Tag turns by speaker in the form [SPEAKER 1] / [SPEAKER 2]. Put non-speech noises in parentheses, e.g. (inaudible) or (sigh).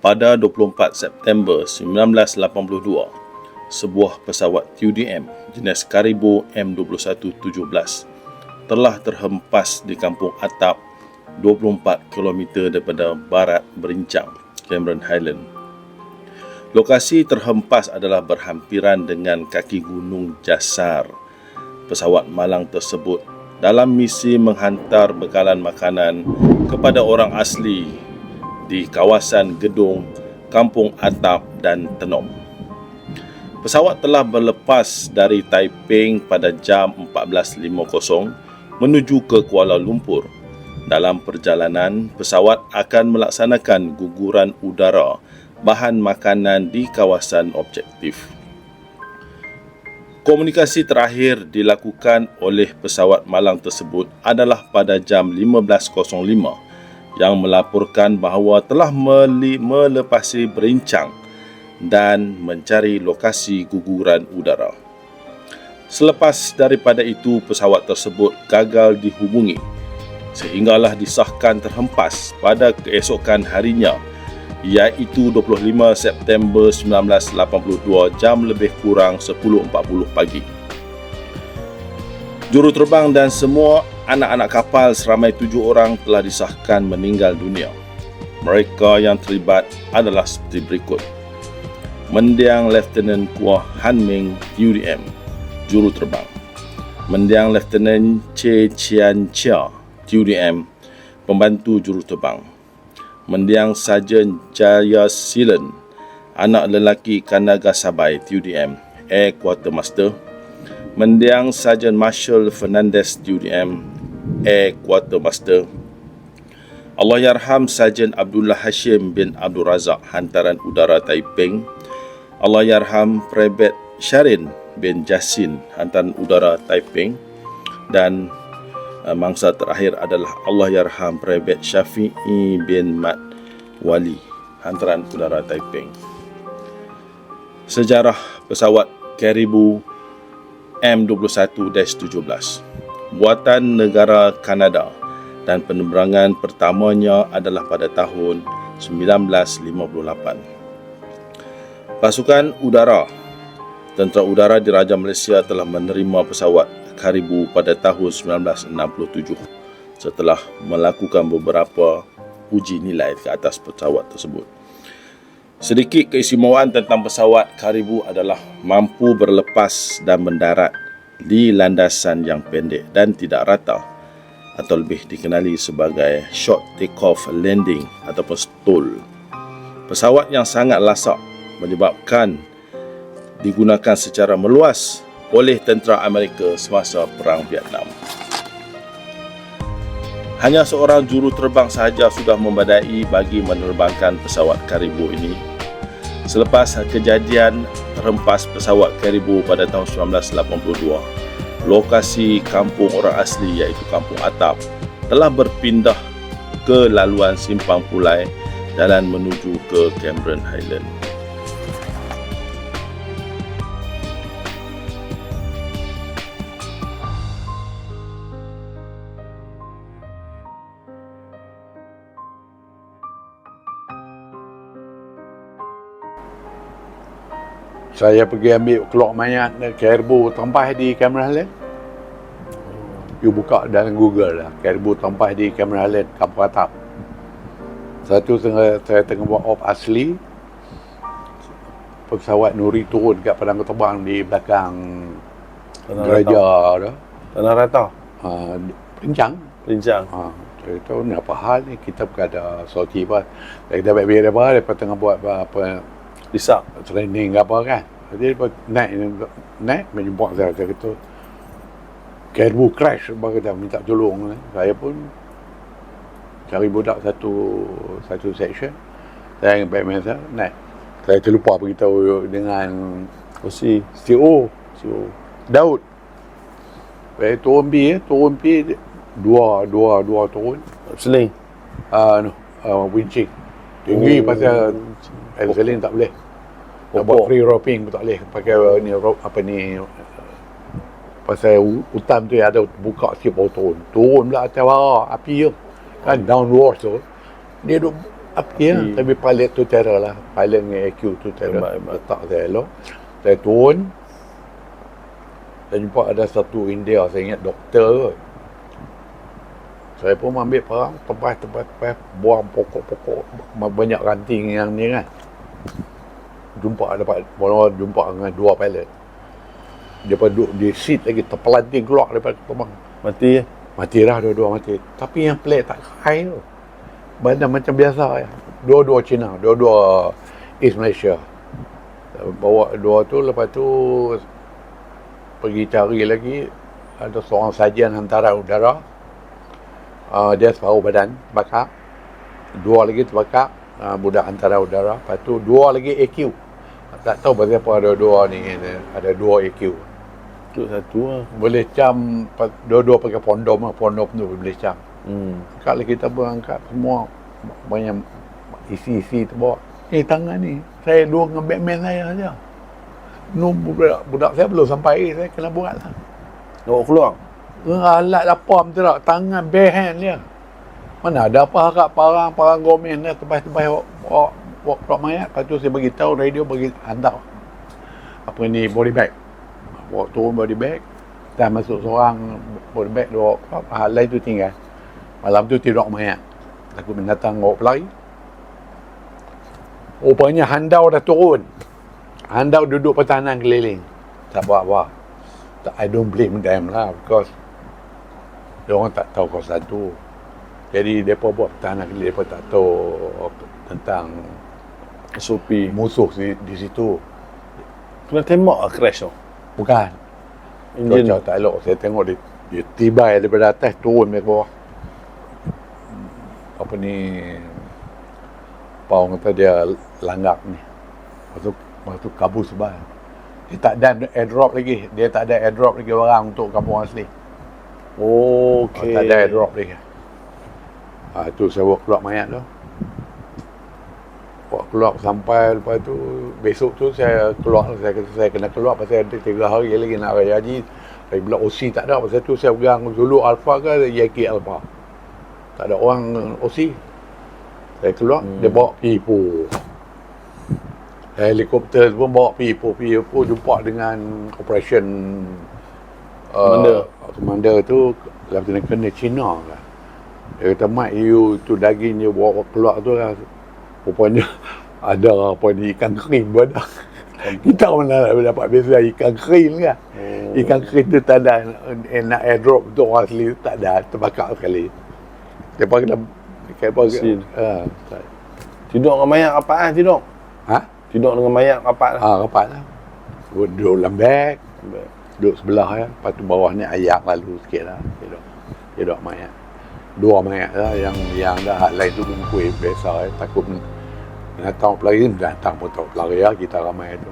[SPEAKER 1] pada 24 September 1982, sebuah pesawat TUDM jenis Caribou M2117 telah terhempas di kampung Atap 24 km daripada barat Berincang, Cameron Highland. Lokasi terhempas adalah berhampiran dengan kaki gunung Jasar. Pesawat malang tersebut dalam misi menghantar bekalan makanan kepada orang asli di kawasan Gedung, Kampung Atap dan Tenom. Pesawat telah berlepas dari Taiping pada jam 14.50 menuju ke Kuala Lumpur. Dalam perjalanan, pesawat akan melaksanakan guguran udara bahan makanan di kawasan objektif. Komunikasi terakhir dilakukan oleh pesawat malang tersebut adalah pada jam 15.05 yang melaporkan bahawa telah melepasi berincang dan mencari lokasi guguran udara. Selepas daripada itu, pesawat tersebut gagal dihubungi sehinggalah disahkan terhempas pada keesokan harinya iaitu 25 September 1982 jam lebih kurang 10.40 pagi. Juruterbang dan semua anak-anak kapal seramai tujuh orang telah disahkan meninggal dunia. Mereka yang terlibat adalah seperti berikut. Mendiang Lieutenant Kuah Han Ming UDM, juru terbang. Mendiang Lieutenant Che Chian Chia, UDM, pembantu juru terbang. Mendiang Sarjan Jaya Silen, anak lelaki Kanaga Sabai, UDM, Air Quartermaster. Mendiang Sarjan Marshal Fernandez, UDM, Air Quartermaster. Allahyarham Sarjan Abdullah Hashim bin Abdul Razak Hantaran Udara Taiping. Allahyarham Prebet Syarin bin Jasin Hantaran Udara Taiping. Dan uh, mangsa terakhir adalah Allahyarham Prebet Syafi'i bin Mat Wali Hantaran Udara Taiping. Sejarah pesawat Caribou M21-17 buatan negara Kanada dan penerbangan pertamanya adalah pada tahun 1958. Pasukan udara Tentera Udara Diraja Malaysia telah menerima pesawat Caribou pada tahun 1967 setelah melakukan beberapa uji nilai ke atas pesawat tersebut. Sedikit keistimewaan tentang pesawat Caribou adalah mampu berlepas dan mendarat di landasan yang pendek dan tidak rata atau lebih dikenali sebagai short take-off landing ataupun stall. Pesawat yang sangat lasak menyebabkan digunakan secara meluas oleh tentera Amerika semasa Perang Vietnam. Hanya seorang juru terbang sahaja sudah membadai bagi menerbangkan pesawat Caribou ini. Selepas kejadian terhempas pesawat Caribou pada tahun 1982. Lokasi kampung orang asli iaitu Kampung Atap telah berpindah ke laluan Simpang Pulai jalan menuju ke Cameron Highland.
[SPEAKER 2] Saya pergi ambil keluar mayat Caribou tampah di Cameron Highland you buka dalam Google lah Caribou tampah di Cameron Highland Kampung Atap. Satu tengah, saya tengah buat op asli. Pesawat Nuri turun kat padang terbang di belakang Tanah gereja
[SPEAKER 1] tu Tanah Rata?
[SPEAKER 2] Uh, Pelincang
[SPEAKER 1] Pelincang
[SPEAKER 2] uh, saya tahu ni apa hal ni. Kita bukan ada sorti apa kita dapat biar apa lepas tengah buat apa
[SPEAKER 1] Disak.
[SPEAKER 2] Training apa kan? Jadi lepas naik naik menjumpa saya kata gitu Caribou crash baru dah minta tolong. Saya pun cari budak satu satu section. Saya dengan Batman saya naik saya terlupa beritahu dengan
[SPEAKER 1] OC
[SPEAKER 2] CEO CEO Daud. Saya turun B eh, turun B dua dua dua turun.
[SPEAKER 1] Seling
[SPEAKER 2] uh, no, uh, winching. Tinggi oh. pasal Elzelin tak boleh. Nak buat free roping pun tak boleh. Pakai ni rope apa ni pasal hutan tu ada buka sikit baru turun. Turun pula atas bara api tu. Kan downward tu. Dia duk Api.
[SPEAKER 1] Api.
[SPEAKER 2] Tapi pilot tu terror lah. Pilot dengan AQ tu terror.
[SPEAKER 1] Hebat, hebat.
[SPEAKER 2] Letak saya elok. Saya turun. Saya jumpa ada satu India. Saya ingat doktor kot. Saya pun ambil perang. Tebas, tebas, tebas. Buang pokok-pokok. Banyak ranting yang ni kan. Jumpa dapat. Baru jumpa dengan dua pilot. Dia pun duduk di seat lagi. Terpelanting keluar daripada terbang.
[SPEAKER 1] Mati eh?
[SPEAKER 2] Mati lah dua-dua mati. Tapi yang pelik tak high tu. Badan macam biasa ya. Dua-dua Cina, dua-dua East Malaysia. Bawa dua tu lepas tu pergi cari lagi ada seorang sajian hantaran udara. Uh, dia separuh badan bakar. Dua lagi terbakar uh, budak hantaran udara. Lepas tu dua lagi AQ. Tak tahu pasal apa ada dua ni ada dua AQ.
[SPEAKER 1] Tu satu lah.
[SPEAKER 2] Boleh cam dua-dua pakai pondom lah. Pondom tu boleh cam.
[SPEAKER 1] Hmm.
[SPEAKER 2] Kalau kita berangkat semua banyak isi-isi tu bawa. Eh tangan ni, saya dua dengan Batman saya saja. No, budak, budak saya belum sampai, saya kena buat lah.
[SPEAKER 1] Bawa keluar.
[SPEAKER 2] Alat apa betul tak? Tangan bare hand dia. Mana ada apa harap parang-parang gomen dia tebas-tebas bawa, bawa keluar mayat. Lepas tu saya bagi tahu radio bagi hantar. Apa ni body bag. Bawa turun body bag. Dan masuk seorang body bag bawa keluar. Hal lain tu tinggal. Malam tu tidur mayat. Takut binatang bawa pelari. Rupanya handau dah turun. Handau duduk pertahanan keliling. Tak buat apa. Tak, I don't blame them lah because dia orang tak tahu kawasan tu. Jadi mereka buat pertahanan keliling, mereka tak tahu tentang
[SPEAKER 1] SOP.
[SPEAKER 2] musuh di, di situ.
[SPEAKER 1] Kena tembak lah crash tu.
[SPEAKER 2] Bukan.
[SPEAKER 1] Enjin.
[SPEAKER 2] Cuaca tak elok. Saya tengok dia, dia tiba daripada atas turun ke bawah. Apa ni orang kata dia langgak ni. Lepas tu, lepas tu. Dia tak ada airdrop lagi. Dia tak ada airdrop lagi barang untuk kampung asli.
[SPEAKER 1] Oh,
[SPEAKER 2] Okay.
[SPEAKER 1] okay.
[SPEAKER 2] tak ada airdrop lagi. Ha, tu saya bawa keluar mayat tu. Bawa keluar sampai lepas tu besok tu saya keluar saya kata saya kena keluar pasal ada tiga hari lagi nak raya haji. Saya bilang OC tak ada pasal tu saya pegang Zulu Alpha ke Yankee Alpha. Tak ada orang OC. Saya keluar hmm. dia bawa pipo. Helikopter pun bawa pipo. Pipo jumpa dengan operation
[SPEAKER 1] Commander.
[SPEAKER 2] Uh, commander tu Lieutenant Colonel Cina kan. Dia kata, Mat, you tu daging dia bawa keluar tu lah. Rupanya (laughs) ada apa ni ikan kering pun ada. Kita mana nak dapat biasa ikan kering kan.
[SPEAKER 1] Oh.
[SPEAKER 2] Ikan kering tu tak ada nak airdrop untuk orang asli tu tak ada. Terbakar sekali. Dia pun kena Kaya apa
[SPEAKER 1] Sin.
[SPEAKER 2] ha.
[SPEAKER 1] Tidur dengan mayat rapat lah tidur.
[SPEAKER 2] ha?
[SPEAKER 1] Tidur dengan mayat rapat lah.
[SPEAKER 2] Ha, rapat lah. Duduk dalam beg. Duduk sebelah ya. Lepas tu bawah ni ayak lalu sikit lah. Tidur. Tidur mayat. Dua mayat lah. Yang yang dah lain tu bungkui biasa ya. Takut datang pelari datang pun tahu pelari lah kita ramai tu.